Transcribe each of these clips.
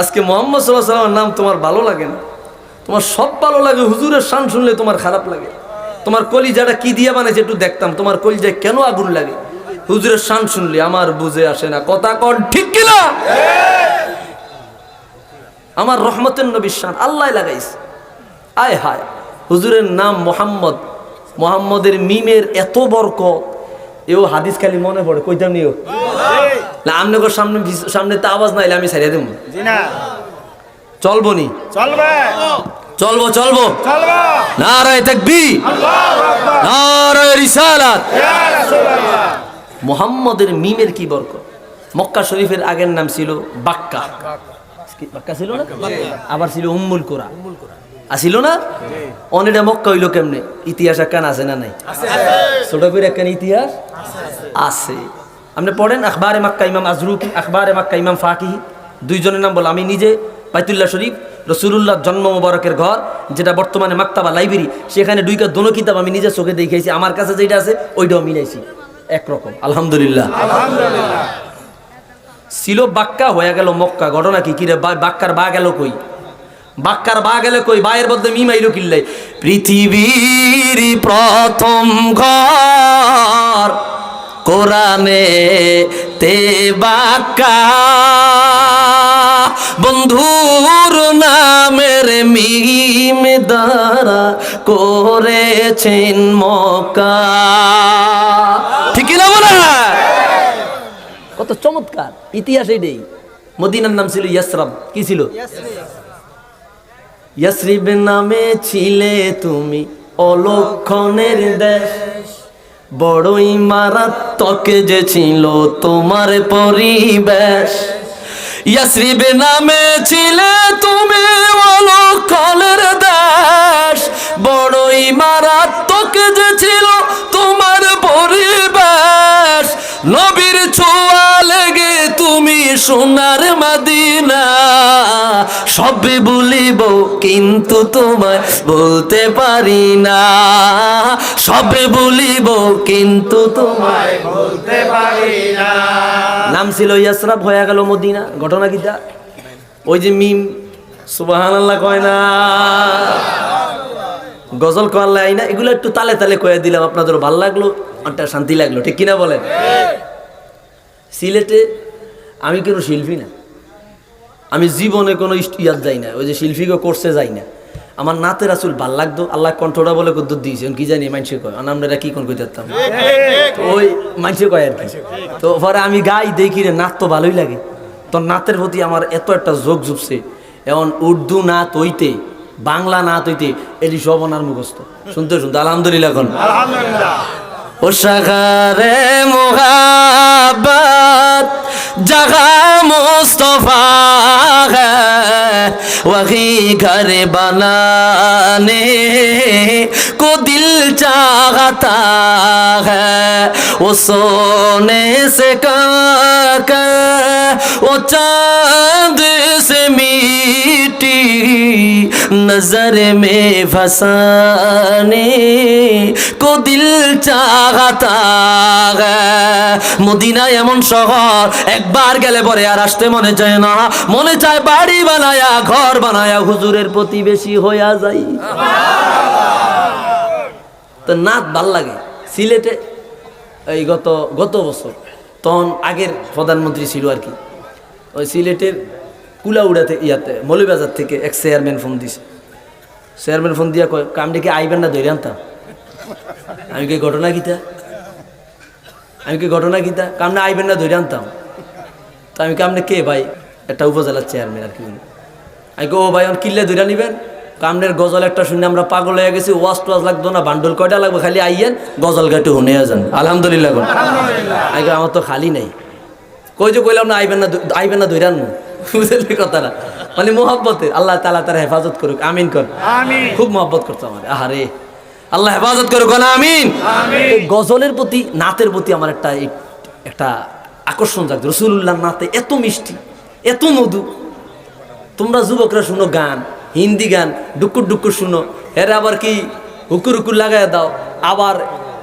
আজকে মোহাম্মদ সাল্লাহ সাল্লামের নাম তোমার ভালো লাগে না। তোমার সব ভালো লাগে, হুজুরের শান শুনলে তোমার খারাপ লাগে। তোমার কলিজাটা কি দিয়ে বানাইছে একটু দেখতাম, তোমার কলিজায় কেন আগুন লাগে? হুজুরের শান শুনলে আমার বুঝে আসে না। কথা কন ঠিক কিনা? আমার রহমতের নবীর শান আল্লাহ লাগাইছে। আয় হায়, হুজুরের নাম মোহাম্মদ। মোহাম্মদের মিমের এত বরকত। এও হাদিস খালি মনে পড়ে, কইতাম নিও। আমনগর সামনে সামনে তো আওয়াজ নাইলে আমি ছাড়িয়ে দেবো চলবো নি? চলবে। চলবো নারায় তাকবি নারায় রিসালাত। মোহাম্মদের মিমের কি বরকত? মক্কা শরীফের আগের নাম ছিল বাক্কা। বাক্কা ছিল না? আবার ছিল উম্মুল কোরা। আসিল না? অনেকটা মক্কা হইল কেমনে? ইতিহাস একখান আছে না নাই? ছোট করে একখান ইতিহাস আছে। আপনি পড়েন আখবারে মাক্কা ইমাম আজরুকি আখবারে মাক্কা ইমাম ফাকিহি। দুইজনের নাম বল আমি নিজে বাইতুল্লাহ শরীফ রসুল্লাহ জন্ম মোবারকের ঘর যেটা বর্তমানে মাক্তাবা লাইব্রেরি সেখানে দুইটা দোনো কিতাব আমি নিজে চোখে দেখেছি আমার কাছে যেটা আছে ওইটাও মিলাইছি। একরকম আলহামদুলিল্লাহ। ছিল বাক্কা হয়ে গেল মক্কা। ঘটনা কি? কিরে বা- বাক্কার বা গেল কই? বাক্কার বা গেলে কই? বায়ের বদলে মিমাইলো কিল্লাই পৃথিবীর প্রথম ঘর। কোরআনে তে বাক্কা বন্ধুর নামের মিম দ্বারা করেছেন মক্কা। ঠিক না বলে কত চমৎকার, ইতিহাস এইটাই। মদিনার নাম ছিল ইয়াসরাব, কি ছিল? ইয়াসরিব নামে ছিলে তুমি অলক্ষণের দেশ। বড়ই মারাত্মক যে ছিল তোমার পরিবেশ। ইয়াসরিব নামে ছিলে তুমি অলক্ষণের দেশ। বড়ই মারাত্মক যে ছিল তোমার পরিবেশ। নবীর ছোঁয়া লেগে তুমি সোনার মাদিনা সবে বলিব, কিন্তু তোমায় বলতে পারি না। সবে বলিব, কিন্তু তোমায় বলতে পারি না। নাম ছিল ইয়াসরাব হয়ে গেল মদিনা। ঘটনা কিটা ওই যে মিম সুবাহান আল্লাহ কয় না। গজল কয়াল্লা আইনা। এগুলো একটু তালে তালে কয়ে দিলাম আপনাদের ভালো লাগল একটা শান্তি লাগল, ঠিক কিনা বলেন? সিলেটে আমি কোনো শিল্পী না। আমি জীবনে কোনো ইয়াদ যাই না ওই যে শিল্পীকে করছে যাই না। আমার নাতের আসুল ভালো লাগতো আল্লাহ কণ্ঠটা বলে কদ্দুর দিয়েছে কি জানি মানুষে কয় আমরা কি কোন কইতে পারতাম? ওই মানুষে কয় আর কি। তো পরে আমি গাই দেখি রে নাত তো ভালোই লাগে। তো নাতের প্রতি আমার এত একটা যোগ জুপছে। এমন উর্দু নাত হইতে বাংলা না হইতে এটি সব ওনার মুখস্থ। শুনতে শুনতে আলহামদুলিল্লাহ এখন। ও সাগারে মোহাবাত জাগা وہی گھر بنانے کو دل چاہتا ہے۔ وہ سونے سے کا کر وہ چاند سے नजर में फसाने को दिल চাহাতা মদিনা এমন শহর একবার গেলে পরে আর আসতে মনে চায় না মনে চায় বাড়ি বানায়া ঘর বানায়া হুজুরের প্রতিবেশী হইয়া যাই তো নাচ ভাল লাগে সিলেটে এই গত গত বছর তখন আগের প্রধানমন্ত্রী ছিল আর কি ওই সিলেটের কুলাউড়াতে ইয়াতে মৌলবাজার থেকে এক চেয়ারম্যান ফোন দিছে চেয়ারম্যান ফোন দিয়া কয় কামটি কি আইবেন না ধরে আনতাম? আমি কি ঘটনা গীতা আমি কি ঘটনা গীতা কামনে আইবেন না ধরে আনতাম। তো আমি কামনে কে ভাই? একটা উপজেলার চেয়ারম্যান আর কি। আমি কো ও ভাই আমি কিল্লে ধরে নিবেন কামনের গজল একটা শুনে আমরা পাগল হয়ে গেছি ওয়াজ টোয়াজ লাগতো না বান্ডল কয়টা লাগবে? খালি আইয়েন গজল গাইতে শুনে যান। আলহামদুলিল্লাহ কই, আমার তো খালি নাই। কই যে কইলাম না আইবেন না আইবেন না ধরে আনব? বুঝলি কথাটা। মানে মোহাব্বতের আল্লাহ তালা তার হেফাজত করুক আমিন কর। খুব মহব্বত করতো আমার আহারে। আল্লাহ হেফাজত করুক না আমিন। গজলের প্রতি নাতের প্রতি আমার একটা একটা আকর্ষণ জাগতো রসুল্লাহ নাতে এত মিষ্টি এত মধু। তোমরা যুবকরা শুনো গান হিন্দি গান ডুকুর ডুকুর শুনো। এরা আবার কি হুকুর হুকুর লাগাই দাও আবার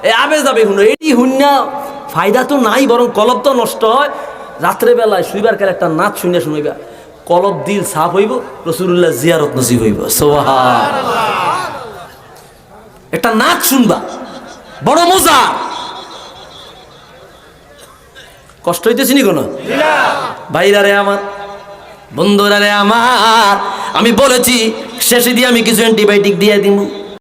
এ আবে যাবে শুনো। এটি শুনিয়া ফায়দা তো নাই বরং কলব তো নষ্ট হয়। রাত্রেবেলায় শুইবার কালে একটা নাচ শুনে শুনিবা কলব দিল সাফ হইব রসুল্লাহ জিয়ারত নসিব হইব। সোহা একটা নাচ শুনবা, বড় মজা। কষ্ট হইতেছি নি কোনো? ভাইরা রে আমার, বন্ধুরা রে আমার, আমি বলেছি, শেষে দিয়ে আমি কিছু অ্যান্টিবায়োটিক দিয়ে দিব